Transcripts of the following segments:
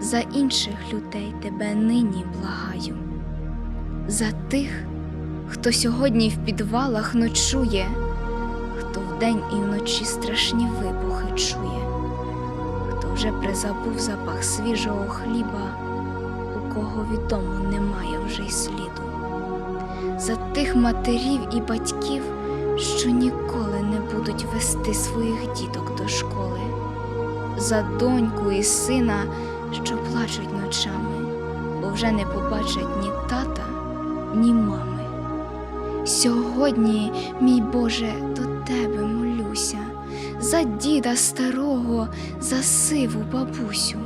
за інших людей Тебе нині благаю, за тих, хто сьогодні в підвалах ночує, хто вдень і вночі страшні вибухи чує, хто вже призабув запах свіжого хліба, у кого відомо немає вже й сліду, за тих матерів і батьків що ніколи не будуть вести своїх діток до школи, за доньку і сина, плачуть ночами, бо вже не побачать ні тата, ні мами. Сьогодні, мій Боже, до Тебе молюся, за діда старого, за сиву бабусю,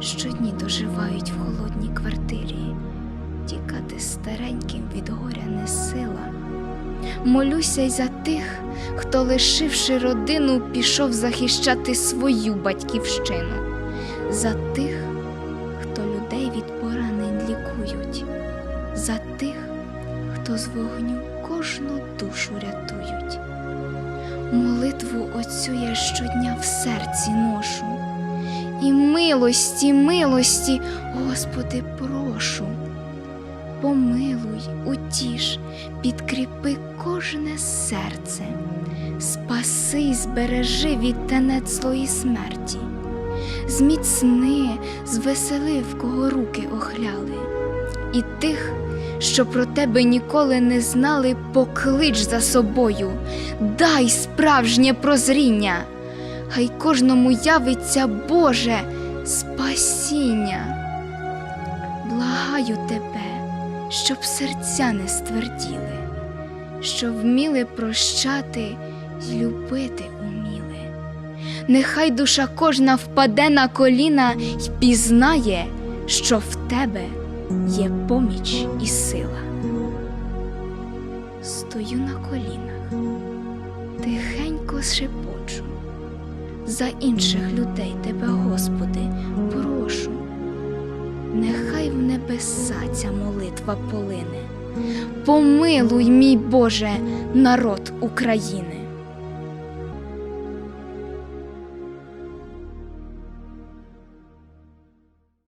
щодні доживають в холодній квартирі, тікати стареньким від горя не сила. Молюся й за тих, хто, лишивши родину, пішов захищати свою батьківщину, за тих, за тих, хто з вогню кожну душу рятують. Молитву оцю я щодня в серці ношу, і милості, милості, Господи, прошу помилуй, утіш, підкріпи кожне серце, спаси збережи від тенет злої смерті, зміцни, звесели, в кого руки охляли, і тих, що про тебе ніколи не знали, поклич за собою, дай справжнє прозріння, хай кожному явиться Боже спасіння. Благаю тебе щоб серця не стверділи, щоб вміли прощати й любити уміли. Нехай душа кожна впаде на коліна й пізнає, що в тебе є поміч і сила. Стою на колінах, тихенько шепочу, за інших людей тебе, Господи, прошу нехай в небеса ця молитва полине. Помилуй, мій Боже, народ України.